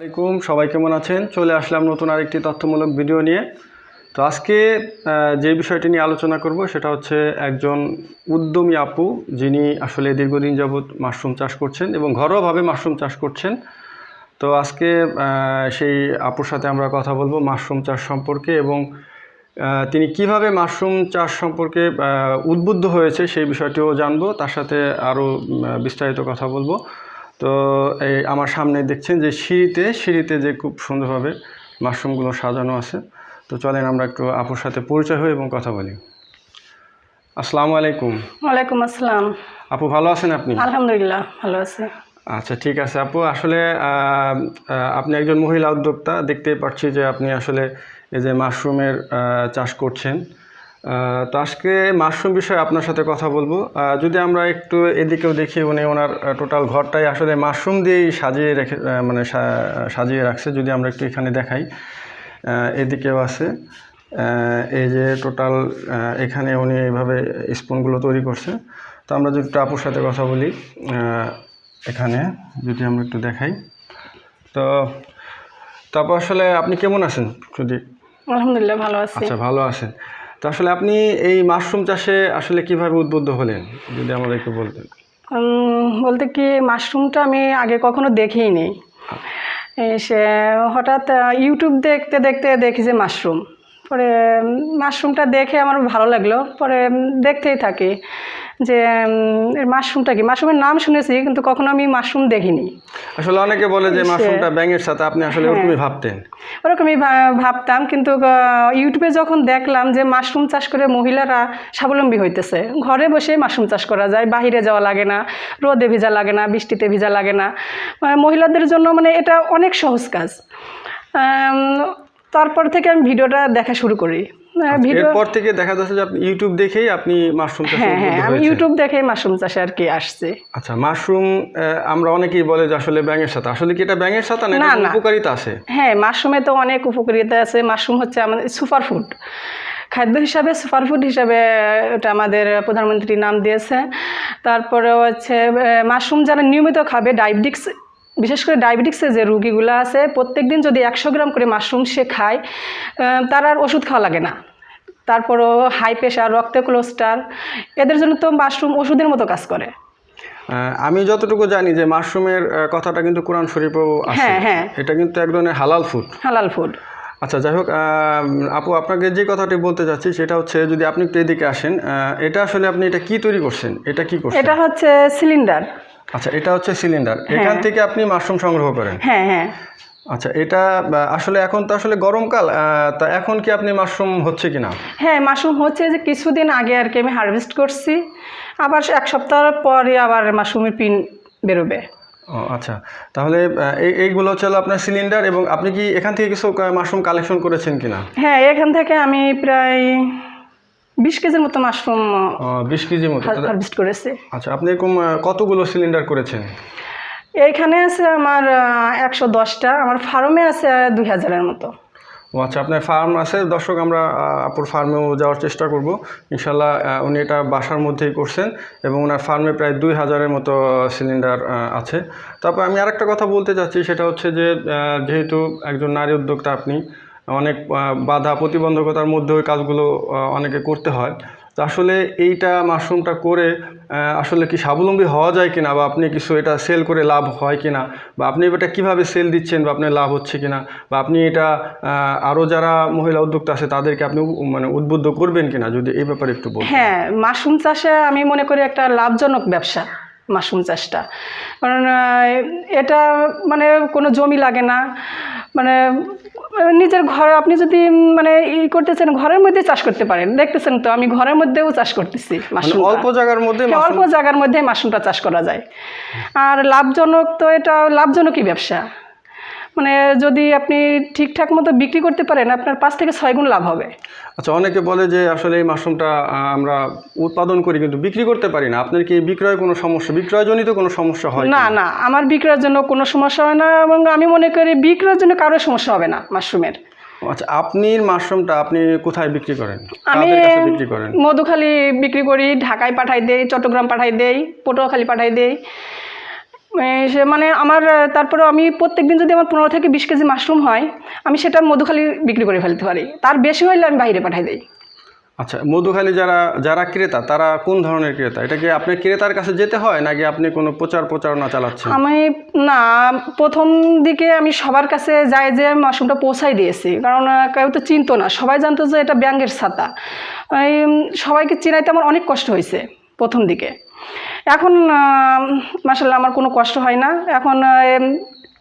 আসসালামাইকুম সবাই কেমন আছেন? চলে আসলাম নতুন আরেকটি তথ্যমূলক ভিডিও নিয়ে। তো আজকে যে বিষয়টি নিয়ে আলোচনা করব সেটা হচ্ছে একজন উদ্যমী আপু যিনি আসলে দীর্ঘদিন যাবৎ মাশরুম চাষ করছেন এবং ঘরোয়াভাবে মাশরুম চাষ করছেন। তো আজকে সেই আপুর সাথে আমরা কথা বলব মাশরুম চাষ সম্পর্কে এবং তিনি কীভাবে মাশরুম চাষ সম্পর্কে উদ্বুদ্ধ হয়েছে সেই বিষয়টিও জানব। তার সাথে আরও বিস্তারিত কথা বলব। তো এই আমার সামনে দেখছেন যে সিঁড়িতে সিঁড়িতে যে খুব সুন্দরভাবে মাশরুমগুলো সাজানো আছে। তো চলেন আমরা একটু আপুর সাথে পরিচয় হই এবং কথা বলি। আসসালামু আলাইকুম। ওয়ালাইকুম আসসালাম। আপু ভালো আছেন আপনি? আলহামদুলিল্লাহ ভালো আছি। আচ্ছা ঠিক আছে। আপু আসলে আপনি একজন মহিলা উদ্যোক্তা। দেখতেই পাচ্ছি যে আপনি আসলে এই যে মাশরুমের চাষ করছেন। তো আজকে মাশরুম বিষয়ে আপনার সাথে কথা বলব। যদি আমরা একটু এদিকেও দেখি উনি ওনার টোটাল ঘরটাই আসলে মাশরুম দিয়েই সাজিয়ে রেখে মানে সাজিয়ে রাখছে যদি আমরা একটু এখানে দেখাই। এদিকেও আছে। এই যে টোটাল এখানে উনি এইভাবে স্পুনগুলো তৈরি করছে। তো আমরা যদি একটু আপুর সাথে কথা বলি এখানে যদি আমরা একটু দেখাই। তো তারপর আসলে আপনি কেমন আছেন? যদি আলহামদুলিল্লাহ ভালো আছি। আচ্ছা ভালো আছেন। তো আসলে আপনি এই মাশরুম চাষে আসলে কীভাবে উদ্বুদ্ধ হলেন? যদি আমাদের একটু বলতেন। বলতে কি মাশরুমটা আমি আগে কখনো দেখিই নেই সে হঠাৎ ইউটিউব দেখতে দেখতে দেখি যে মাশরুম। পরে মাশরুমটা দেখে আমার ভালো লাগল। পরে দেখতেই থাকি যে এর মাশরুমটা কি? মাশরুমের নাম শুনেছি কিন্তু কখনো আমি মাশরুম দেখিনি। আসলে অনেকে বলে যে মাশরুমটা ব্যাঙের সাথে আপনি আসলে হ্যাঁ। ওরকমই ভাবতেন। ওরকমই ভাবতাম কিন্তু ইউটিউবে যখন দেখলাম যে মাশরুম চাষ করে মহিলারা স্বাবলম্বী হইতেছে ঘরে বসে মাশরুম চাষ করা যায় বাইরে যাওয়া লাগে না রোদে ভিজা লাগে না বৃষ্টিতে ভিজা লাগে না। মানে মহিলাদের জন্য মানে এটা অনেক সহজ কাজ। তারপর থেকে আমি ভিডিওটা দেখা শুরু করি। আহ, ভিডিও এরপর থেকে দেখা যাচ্ছে যে আপনি ইউটিউব দেখেই আপনি মাশরুম চাষে হ্যাঁ হ্যাঁ আমি ইউটিউব দেখে মাশরুম চাষে আর কি আসছে। আচ্ছা মাশরুম আমরা অনেকেই বলে যে আসলে ব্যাঙের সাথে। আসলে কি এটা ব্যাঙের সাথে না না, উপকারিতা আছে? হ্যাঁ মাশরুমে তো অনেক উপকারিতা আছে। মাশরুম হচ্ছে আমাদের সুপার ফুড খাদ্য হিসাবে সুপার ফুড হিসাবে এটা আমাদের প্রধানমন্ত্রী নাম দিয়েছে তারপরে হচ্ছে মাশরুম যারা নিয়মিত খাবে ডায়াবেটিক্স বিশেষ করে ডায়াবেটিক্সের যে রুগীগুলো আছে প্রত্যেক দিন যদি একশো গ্রাম করে মাশরুম সে খায় তার আর ওষুধ খাওয়া লাগে না। তারপরও হাই প্রেশার রক্ত কোলেস্ট্রল এদের জন্য তো মাশরুম ওষুধের মতো কাজ করে। আমি যতটুকু জানি যে মাশরুমের কথাটা কিন্তু কোরআন শরীফেও হ্যাঁ, হ্যাঁ। এটা কিন্তু এক ধরনের হালাল ফুড হালাল ফুড আচ্ছা যাই হোক আপু আপনাকে যে কথাটি বলতে চাচ্ছি সেটা হচ্ছে যদি আপনি একটু এদিকে আসেন এটা আসলে আপনি এটা কি তৈরি করছেন? এটা কি করছেন? এটা হচ্ছে সিলিন্ডার আচ্ছা এটা হচ্ছে সিলিন্ডার এখান থেকে আপনি মাশরুম সংগ্রহ করেন? হ্যাঁ হ্যাঁ। আচ্ছা এটা আসলে এখন তো আসলে গরমকাল তা এখন কি আপনি মাশরুম হচ্ছে কিনা? হ্যাঁ মাশরুম হচ্ছে যে কিছুদিন আগে আর কি আমি হারভেস্ট করছি। আবার এক সপ্তাহ পরে আবার মাশরুমের পিন বেরোবে। ও আচ্ছা। তাহলে এই এইগুলো হচ্ছে আপনার সিলিন্ডার এবং আপনি কি এখান থেকে কিছু মাশরুম কালেকশন করেছেন কিনা? হ্যাঁ এখান থেকে আমি প্রায় বিশ কেজির মতো মাশরুম বিশ কেজি মতো। হারভেস্ট করেছি। আচ্ছা আপনি এরকম কতগুলো সিলিন্ডার করেছেন? এইখানে আছে আমার একশো দশটা। আমার ফার্মে আছে দুই হাজারের মতো। ও আচ্ছা আপনার ফার্ম আছে? দর্শক আমরা আপুর ফার্মেও যাওয়ার চেষ্টা করব। ইনশাল্লাহ উনি এটা বাসার মধ্যেই করছেন এবং ওনার ফার্মে প্রায় দুই হাজারের মতো সিলিন্ডার আছে। তারপর আমি আরেকটা কথা বলতে চাচ্ছি সেটা হচ্ছে যে যেহেতু একজন নারী উদ্যোক্তা আপনি অনেক বাধা প্রতিবন্ধকতার মধ্যে ওই কাজগুলো অনেকে করতে হয়। তো আসলে এইটা মাশরুমটা করে আসলে কি স্বাবলম্বী হওয়া যায় কিনা বা আপনি কিছু এটা সেল করে লাভ হয় কিনা বা আপনি এটা কীভাবে সেল দিচ্ছেন বা আপনার লাভ হচ্ছে কিনা বা আপনি এটা আরও যারা মহিলা উদ্যোক্তা আছে তাদেরকে আপনি মানে উদ্বুদ্ধ করবেন কিনা যদি এই ব্যাপারে একটু বলুন হ্যাঁ মাশরুম চাষে আমি মনে করি একটা লাভজনক ব্যবসা মাশরুম চাষটা। কারণ এটা মানে কোনো জমি লাগে না। মানে নিজের ঘর আপনি যদি মানে ই করতেছেন ঘরের মধ্যে চাষ করতে পারেন। দেখতেছেন তো আমি ঘরের মধ্যেও চাষ করতেছি মানে মাশরুম অল্প জায়গার মধ্যে হ্যাঁ, অল্প জায়গার মধ্যে মাশরুমটা চাষ করা যায়। আর লাভজনক তো এটা লাভজনকই ব্যবসা। মানে যদি আপনি ঠিকঠাক মতো বিক্রি করতে পারেন আপনার পাঁচ থেকে ছয় গুণ লাভ হবে। আচ্ছা অনেকে বলে যে আসলে এই মাশরুমটা আমরা উৎপাদন করি কিন্তু বিক্রি করতে পারি না। আপনার কি বিক্রয় কোনো সমস্যা বিক্রয়জনিত কোনো সমস্যা হয় না না আমার বিক্রয়ের জন্য কোনো সমস্যা হয় না এবং আমি মনে করি বিক্রয়ের জন্য কারোর সমস্যা হবে না মাশরুমের। আচ্ছা আপনি মাশরুমটা আপনি কোথায় বিক্রি করেন? আমি বিক্রি করেন? মধুখালী বিক্রি করি ঢাকায় পাঠাই দেই চট্টগ্রাম পাঠাই দেই পটুয়াখালী পাঠাই দেই। সে মানে আমার তারপরে আমি প্রত্যেক দিন যদি আমার পনেরো থেকে বিশ কেজি মাশরুম হয় আমি সেটা মধুখালি বিক্রি করে ফেলতে পারি। তার বেশি হলে আমি বাইরে পাঠাই দিই। আচ্ছা মধুখালী যারা যারা ক্রেতা তারা কোন ধরনের ক্রেতা? এটা কি আপনি ক্রেতার কাছে যেতে হয় নাকি আপনি কোনো প্রচার প্রচারণা চালাচ্ছেন? আমি না প্রথম দিকে আমি সবার কাছে যাই যে মাশরুমটা পৌঁছাই দিয়েছি। কারণ কেউ তো চিনতো না। সবাই জানতো যে এটা ব্যাঙ্গের ছাতা। সবাইকে চিনাইতে আমার অনেক কষ্ট হয়েছে প্রথম দিকে। এখন মাসাল্লাহ আমার কোনো কষ্ট হয় না। এখন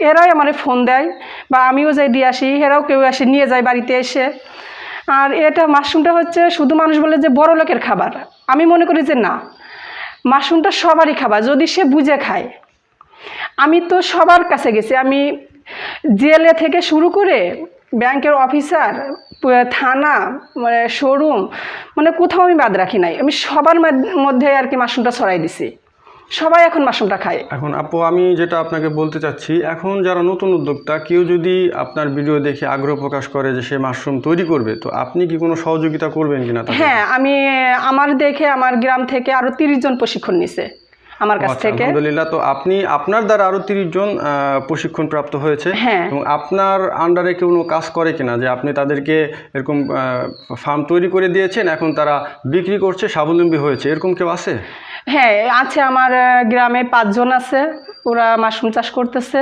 এরাই আমার ফোন দেয় বা আমিও যাই দিয়ে আসি, এরাও কেউ আসে, নিয়ে যায় বাড়িতে এসে। আর এটা মাশরুমটা হচ্ছে শুধু মানুষ বলে যে বড় লোকের খাবার। আমি মনে করি যে না, মাশরুমটা সবারই খাবার, যদি সে বুঝে খায়। আমি তো সবার কাছে গেছি, আমি জেলে থেকে শুরু করে ব্যাংকের অফিসার থানা মানে শোরুম মানে কোথাও আমি বাদ রাখি নাই। আমি সবার মধ্যে আর কি মাশরুমটা ছড়াই দিছি। সবাই এখন মাশরুমটা খায়। এখন আপু আমি যেটা আপনাকে বলতে চাচ্ছি এখন যারা নতুন উদ্যোক্তা কেউ যদি আপনার ভিডিও দেখে আগ্রহ প্রকাশ করে যে সে মাশরুম তৈরি করবে তো আপনি কি কোনো সহযোগিতা করবেন কিনা? হ্যাঁ আমি আমার দেখে আমার গ্রাম থেকে আরও তিরিশ জন প্রশিক্ষণ নিছে। আমার কাছ আচ্ছা, থেকে। আলহামদুলিল্লাহ। তো আপনি আপনার দ্বারা আরও তিরিশ জন প্রশিক্ষণ প্রাপ্ত হয়েছে। হ্যাঁ। এবং আপনার আন্ডারে কেউ কাজ করে কিনা? যে আপনি তাদেরকে এরকম ফার্ম তৈরি করে দিয়েছেন এখন তারা বিক্রি করছে স্বাবলম্বী হয়েছে। এরকম কেউ আছে? হ্যাঁ আছে আমার গ্রামে পাঁচজন আছে। ওরা মাশরুম চাষ করতেছে।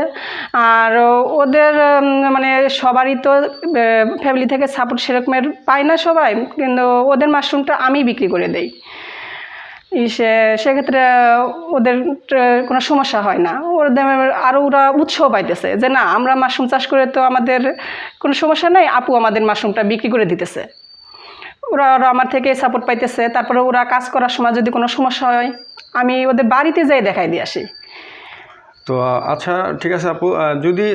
আর ওদের মানে সবারই তো ফ্যামিলি থেকে সাপোর্ট সেরকমের পায় না সবাই। কিন্তু ওদের মাশরুমটা আমি বিক্রি করে দেই। সে সেক্ষেত্রে ওদের কোনো সমস্যা হয় না। ওদের আরও ওরা উৎসাহ পাইতেছে যে, না, আমরা মাশরুম চাষ করে তো আমাদের কোনো সমস্যা নাই, আপু আমাদের মাশরুমটা বিক্রি করে দিতেছে। ওরা ওরা আমার থেকে সাপোর্ট পাইতেছে। তারপরে ওরা কাজ করার সময় যদি কোনো সমস্যা হয়, আমি ওদের বাড়িতে যাই দেখাই দিয়ে আসি। তো আচ্ছা ঠিক আছে আপু। যদি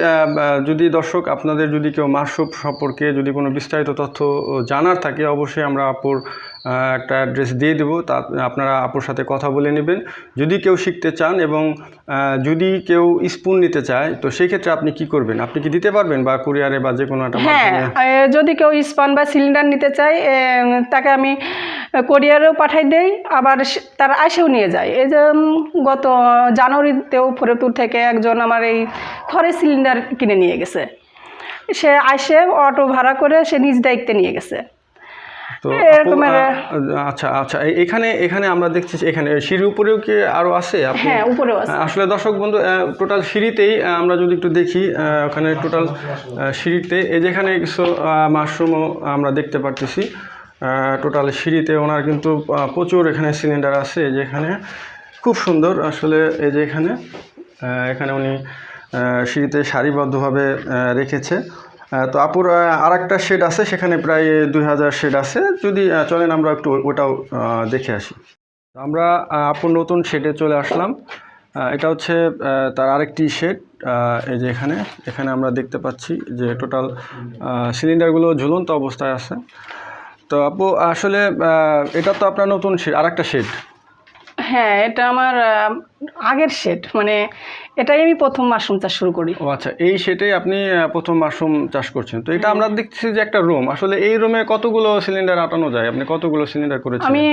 যদি দর্শক আপনাদের যদি কেউ মাশরুম সম্পর্কে যদি কোনো বিস্তারিত তথ্য জানার থাকে, অবশ্যই আমরা আপুর একটা অ্যাড্রেস দিয়ে দেবো। তা আপনারা আপুর সাথে কথা বলে নেবেন। যদি কেউ শিখতে চান এবং যদি কেউ স্পুন নিতে চায় তো সেই ক্ষেত্রে আপনি কি করবেন? আপনি কি দিতে পারবেন? বা কুরিয়ারে বা যে কোনো একটা হ্যাঁ যদি কেউ স্পান বা সিলিন্ডার নিতে চায় তাকে আমি কোরিয়ারেও পাঠাই দেই। আবার তারা আসেও নিয়ে যায়। এই যে গত জানুয়ারিতেও ফরিদপুর থেকে একজন আমার এই খড়ের সিলিন্ডার কিনে নিয়ে গেছে। সে আসে অটো ভাড়া করে সে নিজ দায়িত্বে নিয়ে গেছে। তো আচ্ছা আচ্ছা এখানে এখানে আমরা দেখছি এখানে সিঁড়ির উপরেও কি আরও আছে? হ্যাঁ উপরেও আছে। আসলে দর্শক বন্ধু টোটাল সিঁড়িতেই আমরা যদি একটু দেখি ওখানে টোটাল সিঁড়িতে এই যেখানে কিছু মাশরুমও আমরা দেখতে পারতেছি টোটাল সিঁড়িতে ওনার কিন্তু প্রচুর এখানে সিলিন্ডার আছে এই যে এখানে খুব সুন্দর আসলে এই যে এখানে এখানে উনি সিঁড়িতে সারিবদ্ধভাবে রেখেছে। তো আপুর আর একটা শেড আছে, সেখানে প্রায় দুই হাজার শেড আছে। যদি চলেন আমরা একটু ওটাও দেখে আসি। আমরা আপুর নতুন শেডে চলে আসলাম। এটা হচ্ছে তার আরেকটি শেড এই যে এখানে। এখানে আমরা দেখতে পাচ্ছি যে টোটাল সিলিন্ডারগুলো ঝুলন্ত অবস্থায় আছে। তো আপু, আসলে এটা তো আপনার নতুন শেড আরেকটা শেড হ্যাঁ এটা আমার আগের সেট মানে এটাই আমি প্রথম মাশরুম চাষ শুরু করি। ও আচ্ছা এই শেডেই আপনি প্রথম মাশরুম চাষ করছেন। তো এটা আমরা দেখছি যে একটা রুম আসলে এই রুমে কতগুলো সিলিন্ডার আটানো যায়? আপনি কতগুলো সিলিন্ডার করেছেন আমি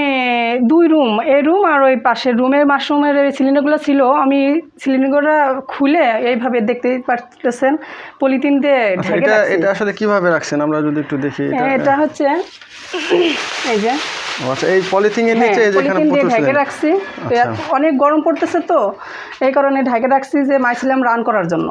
দুই রুম এই রুম আর ওই পাশের রুমের মাশরুমের সিলিন্ডারগুলো ছিল আমি সিলিন্ডারগুলো খুলে এইভাবে দেখতে পারতেছেন পলিথিন দিয়ে আচ্ছা, ঢেকে এটা এটা আসলে কীভাবে রাখছেন? আমরা যদি একটু দেখি এটা হ্যাঁ, এটা হচ্ছে এই যে। আচ্ছা এই পলিথিনের নিচে যেখানে পলিথিন দিয়ে ঢেকে রাখছি। আচ্ছা। অনেক গরম পড়তেছে তো এই কারণে ঢেকে রাখছি যে মাইছিলাম রান করার জন্য।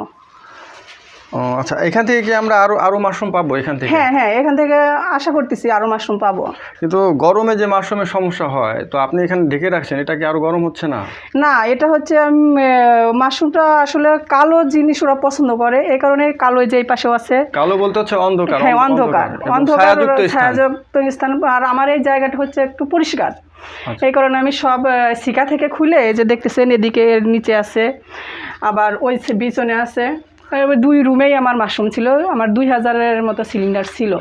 ও আচ্ছা এখান থেকে কি আমরা আরও আরও মাশরুম পাবো এখান থেকে? হ্যাঁ হ্যাঁ এখান থেকে আশা করতেছি আরও মাশরুম পাবো। কিন্তু গরমে যে মাশরুমের সমস্যা হয় তো আপনি এখানে ঢেকে রাখছেন এটা কি আরও গরম হচ্ছে না? না এটা হচ্ছে মাশরুমটা আসলে কালো জিনিস ওরা পছন্দ করে এই কারণে কালো যে এই পাশেও আছে। কালো বলতে হচ্ছে অন্ধকার হ্যাঁ অন্ধকার অন্ধকার ছায়াযুক্ত স্থান। আর আমার এই জায়গাটা হচ্ছে একটু পরিষ্কার। আচ্ছা। এই কারণে আমি সব শিকা থেকে খুলে যে দেখতেছেন এদিকে নিচে আছে আবার ওই বিছনে আছে। দুই রুমেই আমার মাশরুম ছিল আমার দুই হাজারের মতো সিলিন্ডার ছিল।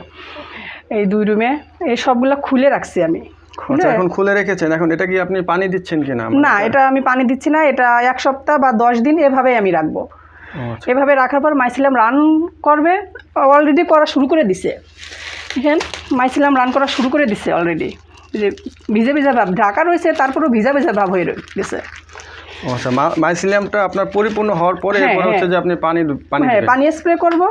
এই দুই রুমে এই সবগুলো খুলে রাখছি আমি। খুলে? আচ্ছা এখন খুলে রেখেছেন? এখন এটা কি আপনি পানি দিচ্ছেন কিনা না এটা আমি পানি দিচ্ছি না এটা এক সপ্তাহ বা দশ দিন এভাবেই আমি রাখব। আচ্ছা। এভাবে রাখার পর মাইসিলাম রান করবে অলরেডি করা শুরু করে দিছে। দেখেন মাইসিলাম রান করা শুরু করে দিছে অলরেডি যে ভিজে ভিজা ভাব ঢাকা রয়েছে তারপরেও ভিজা ভিজা ভাব হয়ে রয়ে- গেছে। আচ্ছা মা- মাইসিলিয়ামটা আপনার পরিপূর্ণ হওয়ার পরে হ্যাঁ, এরপরে হচ্ছে হ্যাঁ। যে আপনি পানি পানি হ্যাঁ পানি স্প্রে করব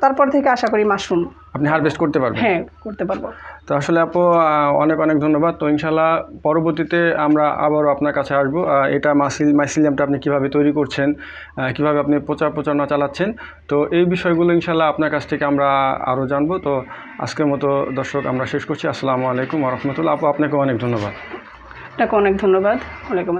তারপর থেকে আশা করি মাশরুম। আপনি হারভেস্ট করতে পারবেন? হ্যাঁ করতে পারব। তো আসলে আপু অনেক অনেক ধন্যবাদ। তো ইনশাল্লাহ পরবর্তীতে আমরা আবারও আপনার কাছে আসব। এটা মাসিল মাইসিলিয়ামটা আপনি কীভাবে তৈরি করছেন কীভাবে আপনি প্রচার প্রচারণা চালাচ্ছেন। তো এই বিষয়গুলো ইনশাল্লাহ আপনার কাছ থেকে আমরা আরও জানব। তো আজকের মতো দর্শক আমরা শেষ করছি। আসসালামু আলাইকুম রহমতুল্লাহ। আপু আপনাকে অনেক ধন্যবাদ। আপনাকে অনেক ধন্যবাদ। ওয়ালাইকুম